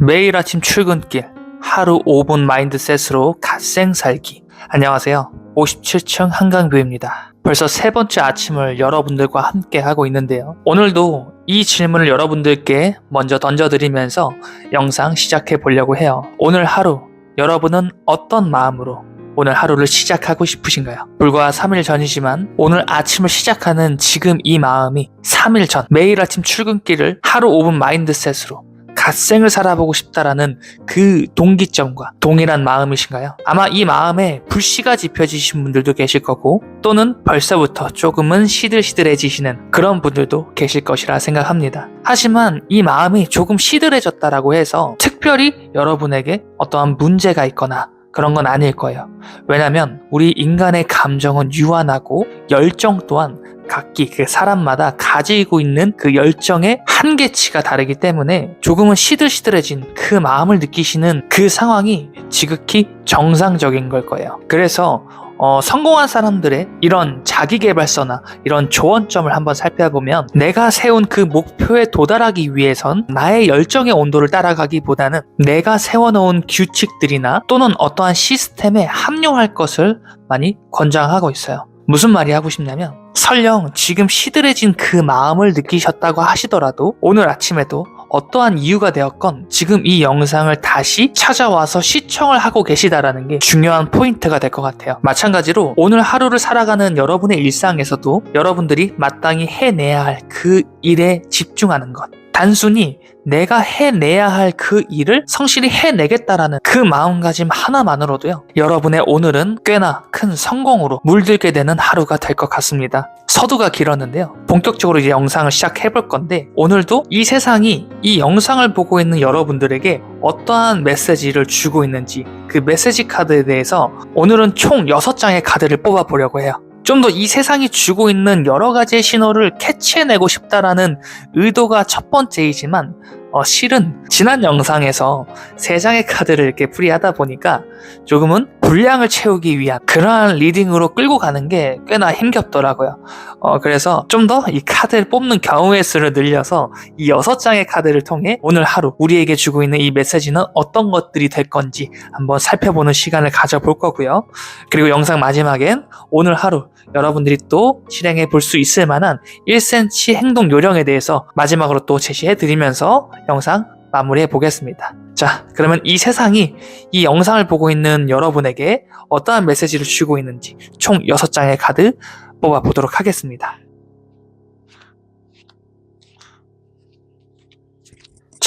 매일 아침 출근길 하루 5분 마인드셋으로 갓생 살기. 안녕하세요. 57층 한강뷰입니다. 벌써 세 번째 아침을 여러분들과 함께 하고 있는데요. 오늘도 이 질문을 여러분들께 먼저 던져드리면서 영상 시작해 보려고 해요. 오늘 하루 여러분은 어떤 마음으로 오늘 하루를 시작하고 싶으신가요? 불과 3일 전이지만 오늘 아침을 시작하는 지금 이 마음이 3일 전 매일 아침 출근길을 하루 5분 마인드셋으로 갓생을 살아보고 싶다라는 그 동기점과 동일한 마음이신가요? 아마 이 마음에 불씨가 지펴지신 분들도 계실 거고 또는 벌써부터 조금은 시들시들해지시는 그런 분들도 계실 것이라 생각합니다. 하지만 이 마음이 조금 시들해졌다라고 해서 특별히 여러분에게 어떠한 문제가 있거나 그런 건 아닐 거예요. 왜냐면 우리 인간의 감정은 유한하고 열정 또한 각기 그 사람마다 가지고 있는 그 열정의 한계치가 다르기 때문에 조금은 시들시들해진 그 마음을 느끼시는 그 상황이 지극히 정상적인 걸 거예요. 그래서 어, 성공한 사람들의 이런 자기개발서나 이런 조언점을 한번 살펴보면 내가 세운 그 목표에 도달하기 위해선 나의 열정의 온도를 따라가기보다는 내가 세워놓은 규칙들이나 또는 어떠한 시스템에 합용할 것을 많이 권장하고 있어요. 무슨 말이 하고 싶냐면 설령 지금 시들해진 그 마음을 느끼셨다고 하시더라도 오늘 아침에도 어떠한 이유가 되었건 지금 이 영상을 다시 찾아와서 시청을 하고 계시다라는 게 중요한 포인트가 될 것 같아요. 마찬가지로 오늘 하루를 살아가는 여러분의 일상에서도 여러분들이 마땅히 해내야 할 그 일에 집중하는 것. 단순히 내가 해내야 할 그 일을 성실히 해내겠다라는 그 마음가짐 하나만으로도요, 여러분의 오늘은 꽤나 큰 성공으로 물들게 되는 하루가 될 것 같습니다. 서두가 길었는데요. 본격적으로 이제 영상을 시작해 볼 건데, 오늘도 이 세상이 이 영상을 보고 있는 여러분들에게 어떠한 메시지를 주고 있는지 그 메시지 카드에 대해서 오늘은 총 6장의 카드를 뽑아 보려고 해요. 좀 더 이 세상이 주고 있는 여러 가지의 신호를 캐치해내고 싶다라는 의도가 첫 번째이지만 어, 실은 지난 영상에서 세 장의 카드를 이렇게 풀이하다 보니까 조금은 분량을 채우기 위한 그러한 리딩으로 끌고 가는 게 꽤나 힘겹더라고요. 어, 그래서 좀 더 이 카드를 뽑는 경우의 수를 늘려서 이 여섯 장의 카드를 통해 오늘 하루 우리에게 주고 있는 이 메시지는 어떤 것들이 될 건지 한번 살펴보는 시간을 가져볼 거고요. 그리고 영상 마지막엔 오늘 하루 여러분들이 또 실행해 볼 수 있을 만한 1cm 행동 요령에 대해서 마지막으로 또 제시해 드리면서 영상 마무리해 보겠습니다. 자, 그러면 이 세상이 이 영상을 보고 있는 여러분에게 어떠한 메시지를 주고 있는지 총 6장의 카드 뽑아 보도록 하겠습니다.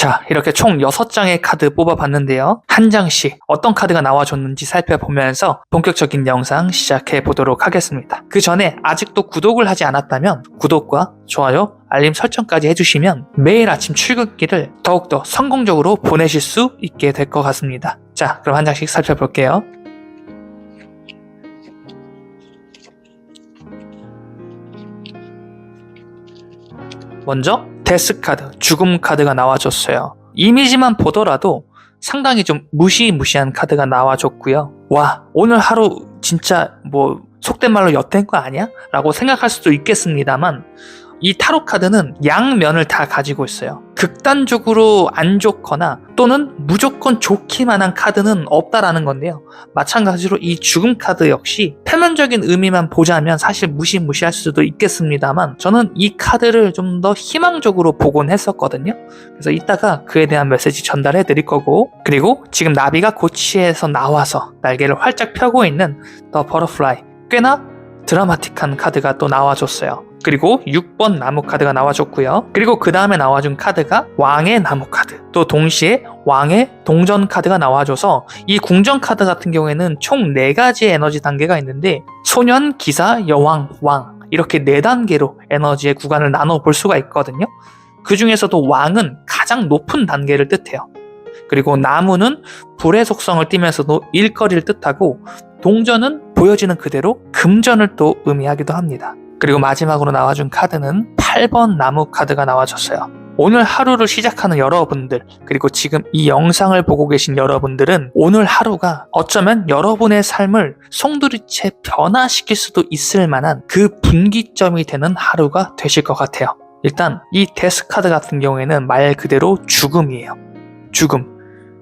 자, 이렇게 총 6장의 카드 뽑아봤는데요. 한 장씩 어떤 카드가 나와줬는지 살펴보면서 본격적인 영상 시작해 보도록 하겠습니다. 그 전에 아직도 구독을 하지 않았다면 구독과 좋아요, 알림 설정까지 해주시면 매일 아침 출근길을 더욱더 성공적으로 보내실 수 있게 될 것 같습니다. 자, 그럼 한 장씩 살펴볼게요. 먼저 데스 카드, 죽음 카드가 나와줬어요. 이미지만 보더라도 상당히 좀 무시무시한 카드가 나와줬고요. 와, 오늘 하루 진짜 뭐 속된 말로 엿된 거 아니야? 라고 생각할 수도 있겠습니다만 이 타로 카드는 양면을 다 가지고 있어요. 극단적으로 안 좋거나 또는 무조건 좋기만 한 카드는 없다라는 건데요. 마찬가지로 이 죽음 카드 역시 표면적인 의미만 보자면 사실 무시무시할 수도 있겠습니다만 저는 이 카드를 좀 더 희망적으로 보곤 했었거든요. 그래서 이따가 그에 대한 메시지 전달해 드릴 거고 그리고 지금 나비가 고치에서 나와서 날개를 활짝 펴고 있는 더 버터플라이 꽤나 드라마틱한 카드가 또 나와줬어요. 그리고 6번 나무 카드가 나와줬고요. 그리고 그 다음에 나와준 카드가 왕의 나무 카드. 또 동시에 왕의 동전 카드가 나와줘서 이 궁전 카드 같은 경우에는 총 4가지의 에너지 단계가 있는데 소년, 기사, 여왕, 왕 이렇게 4단계로 에너지의 구간을 나눠 볼 수가 있거든요. 그 중에서도 왕은 가장 높은 단계를 뜻해요. 그리고 나무는 불의 속성을 띠면서도 일거리를 뜻하고 동전은 보여지는 그대로 금전을 또 의미하기도 합니다. 그리고 마지막으로 나와준 카드는 8번 나무 카드가 나와줬어요. 오늘 하루를 시작하는 여러분들, 그리고 지금 이 영상을 보고 계신 여러분들은 오늘 하루가 어쩌면 여러분의 삶을 송두리째 변화시킬 수도 있을 만한 그 분기점이 되는 하루가 되실 것 같아요. 일단 이 데스 카드 같은 경우에는 말 그대로 죽음이에요. 죽음.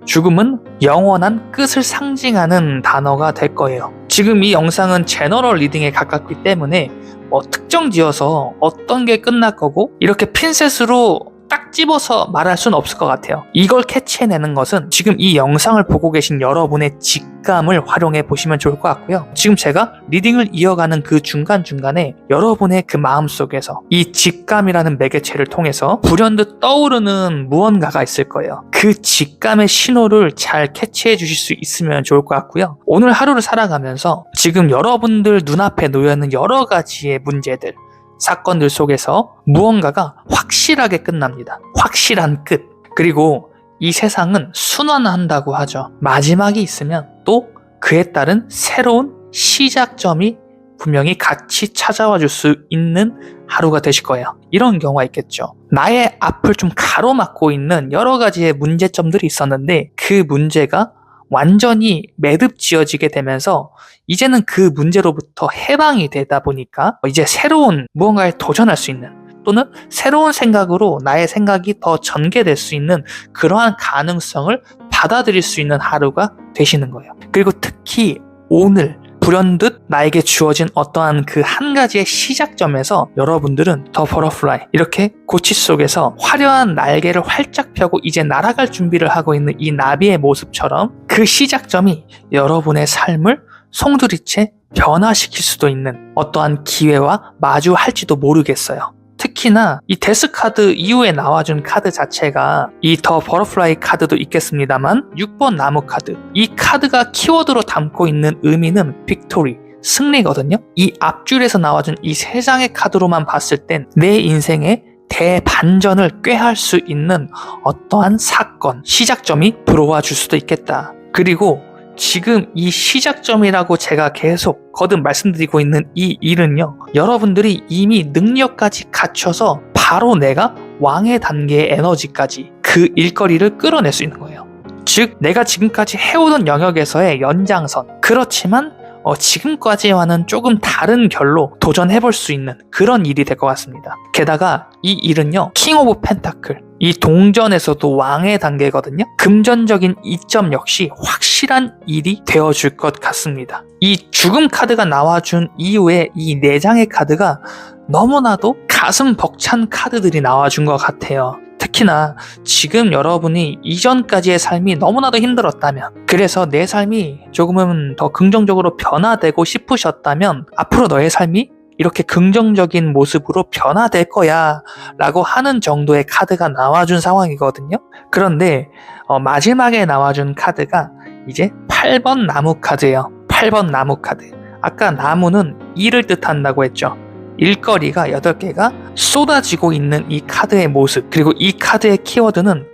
죽음은 영원한 끝을 상징하는 단어가 될 거예요. 지금 이 영상은 제너럴 리딩에 가깝기 때문에 뭐 특정 지어서 어떤 게 끝날 거고 이렇게 핀셋으로 딱 집어서 말할 수는 없을 것 같아요. 이걸 캐치해내는 것은 지금 이 영상을 보고 계신 여러분의 직감을 활용해 보시면 좋을 것 같고요. 지금 제가 리딩을 이어가는 그 중간중간에 여러분의 그 마음 속에서 이 직감이라는 매개체를 통해서 불현듯 떠오르는 무언가가 있을 거예요. 그 직감의 신호를 잘 캐치해 주실 수 있으면 좋을 것 같고요. 오늘 하루를 살아가면서 지금 여러분들 눈앞에 놓여있는 여러 가지의 문제들, 사건들 속에서 무언가가 확실하게 끝납니다. 확실한 끝. 그리고 이 세상은 순환한다고 하죠. 마지막이 있으면 또 그에 따른 새로운 시작점이 분명히 같이 찾아와 줄 수 있는 하루가 되실 거예요. 이런 경우가 있겠죠. 나의 앞을 좀 가로막고 있는 여러 가지의 문제점들이 있었는데 그 문제가 완전히 매듭 지어지게 되면서 이제는 그 문제로부터 해방이 되다 보니까 이제 새로운 무언가에 도전할 수 있는 또는 새로운 생각으로 나의 생각이 더 전개될 수 있는 그러한 가능성을 받아들일 수 있는 하루가 되시는 거예요. 그리고 특히 오늘 불현듯 나에게 주어진 어떠한 그 한 가지의 시작점에서 여러분들은 더 버터플라이 이렇게 고치 속에서 화려한 날개를 활짝 펴고 이제 날아갈 준비를 하고 있는 이 나비의 모습처럼 그 시작점이 여러분의 삶을 송두리째 변화시킬 수도 있는 어떠한 기회와 마주할지도 모르겠어요. 특히나 이 데스 카드 이후에 나와준 카드 자체가 이 더 버터플라이 카드도 있겠습니다만 6번 나무 카드 이 카드가 키워드로 담고 있는 의미는 빅토리 승리거든요. 이 앞줄에서 나와준 이 세 장의 카드로만 봤을 땐 내 인생의 대반전을 꾀할 수 있는 어떠한 사건, 시작점이 들어와 줄 수도 있겠다. 그리고 지금 이 시작점이라고 제가 계속 거듭 말씀드리고 있는 이 일은요, 여러분들이 이미 능력까지 갖춰서 바로 내가 왕의 단계의 에너지까지 그 일거리를 끌어낼 수 있는 거예요. 즉, 내가 지금까지 해오던 영역에서의 연장선. 그렇지만, 어, 지금까지와는 조금 다른 결로 도전해볼 수 있는 그런 일이 될 것 같습니다. 게다가 이 일은요, 킹 오브 펜타클. 이 동전에서도 왕의 단계거든요. 금전적인 이점 역시 확실한 일이 되어줄 것 같습니다. 이 죽음 카드가 나와준 이후에 이 네 장의 카드가 너무나도 가슴 벅찬 카드들이 나와준 것 같아요. 특히나 지금 여러분이 이전까지의 삶이 너무나도 힘들었다면, 그래서 내 삶이 조금은 더 긍정적으로 변화되고 싶으셨다면, 앞으로 너의 삶이 이렇게 긍정적인 모습으로 변화될 거야 라고 하는 정도의 카드가 나와준 상황이거든요. 그런데 어, 마지막에 나와준 카드가 이제 8번 나무 카드예요. 8번 나무 카드. 아까 나무는 일을 뜻한다고 했죠. 일거리가 8개가 쏟아지고 있는 이 카드의 모습, 그리고 이 카드의 키워드는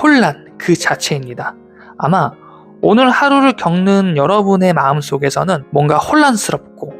혼란 그 자체입니다. 아마 오늘 하루를 겪는 여러분의 마음 속에서는 뭔가 혼란스럽고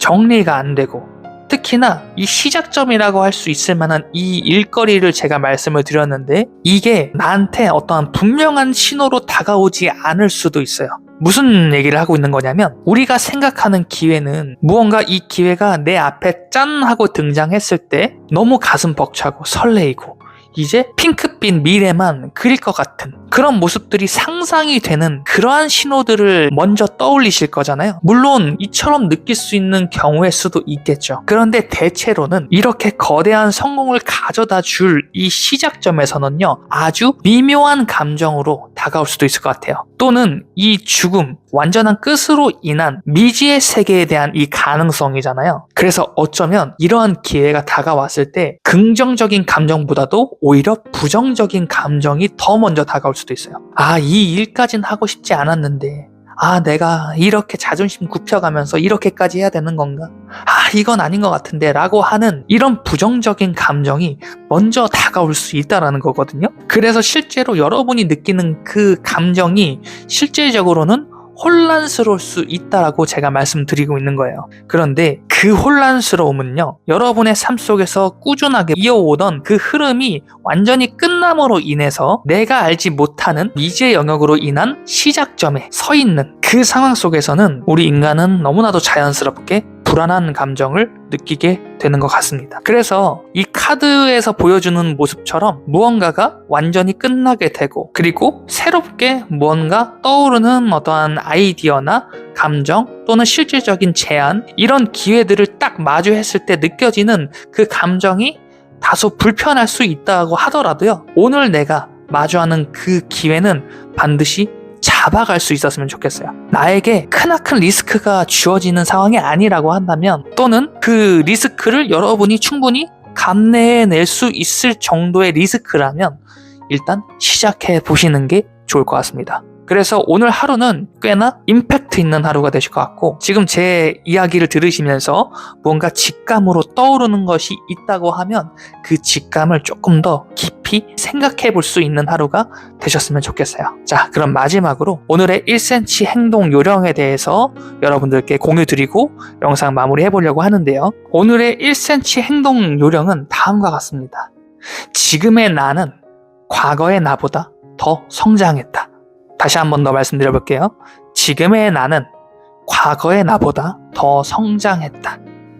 정리가 안 되고 특히나 이 시작점이라고 할 수 있을 만한 이 일거리를 제가 말씀을 드렸는데 이게 나한테 어떠한 분명한 신호로 다가오지 않을 수도 있어요. 무슨 얘기를 하고 있는 거냐면 우리가 생각하는 기회는 무언가 이 기회가 내 앞에 짠 하고 등장했을 때 너무 가슴 벅차고 설레이고 이제 핑크빛 미래만 그릴 것 같은 그런 모습들이 상상이 되는 그러한 신호들을 먼저 떠올리실 거잖아요. 물론 이처럼 느낄 수 있는 경우의 수도 있겠죠. 그런데 대체로는 이렇게 거대한 성공을 가져다 줄 이 시작점에서는요, 아주 미묘한 감정으로 다가올 수도 있을 것 같아요. 또는 이 죽음, 완전한 끝으로 인한 미지의 세계에 대한 이 가능성이잖아요. 그래서 어쩌면 이러한 기회가 다가왔을 때 긍정적인 감정보다도 오히려 부정적인 감정이 더 먼저 다가올 수도 있어요. 아, 이 일까진 하고 싶지 않았는데. 아, 내가 이렇게 자존심 굽혀가면서 이렇게까지 해야 되는 건가? 아, 이건 아닌 것 같은데. 라고 하는 이런 부정적인 감정이 먼저 다가올 수 있다라는 거거든요. 그래서 실제로 여러분이 느끼는 그 감정이 실제적으로는 혼란스러울 수 있다라고 제가 말씀드리고 있는 거예요. 그런데 그 혼란스러움은요, 여러분의 삶 속에서 꾸준하게 이어오던 그 흐름이 완전히 끝남으로 인해서 내가 알지 못하는 미지의 영역으로 인한 시작점에 서 있는 그 상황 속에서는 우리 인간은 너무나도 자연스럽게 불안한 감정을 느끼게 되는 것 같습니다. 그래서 이 카드에서 보여주는 모습처럼 무언가가 완전히 끝나게 되고 그리고 새롭게 무언가 떠오르는 어떠한 아이디어나 감정 또는 실질적인 제안 이런 기회들을 딱 마주했을 때 느껴지는 그 감정이 다소 불편할 수 있다고 하더라도요. 오늘 내가 마주하는 그 기회는 반드시 잡아갈 수 있었으면 좋겠어요. 나에게 크나큰 리스크가 주어지는 상황이 아니라고 한다면 또는 그 리스크를 여러분이 충분히 감내해낼 수 있을 정도의 리스크라면 일단 시작해 보시는 게 좋을 것 같습니다. 그래서 오늘 하루는 꽤나 임팩트 있는 하루가 되실 것 같고 지금 제 이야기를 들으시면서 뭔가 직감으로 떠오르는 것이 있다고 하면 그 직감을 조금 더 깊이 생각해 볼 수 있는 하루가 되셨으면 좋겠어요. 자, 그럼 마지막으로 오늘의 1cm 행동 요령에 대해서 여러분들께 공유 드리고 영상 마무리 해보려고 하는데요. 오늘의 1cm 행동 요령은 다음과 같습니다. 지금의 나는 과거의 나보다 더 성장했다. 다시 한 번 더 말씀드려 볼게요. 지금의 나는 과거의 나보다 더 성장했다.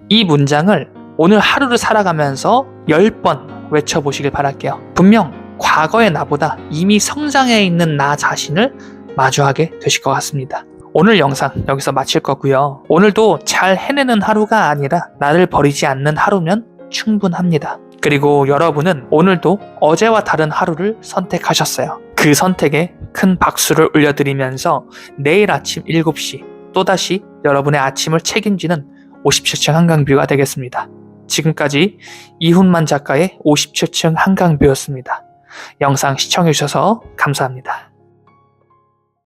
이 문장을 오늘 하루를 살아가면서 10번 외쳐보시길 바랄게요. 분명 과거의 나보다 이미 성장해 있는 나 자신을 마주하게 되실 것 같습니다. 오늘 영상 여기서 마칠 거고요. 오늘도 잘 해내는 하루가 아니라 나를 버리지 않는 하루면 충분합니다. 그리고 여러분은 오늘도 어제와 다른 하루를 선택하셨어요. 그 선택에 큰 박수를 올려드리면서 내일 아침 7시 또다시 여러분의 아침을 책임지는 57층 한강뷰가 되겠습니다. 지금까지 이훈만 작가의 57층 한강뷰였습니다. 영상 시청해주셔서 감사합니다.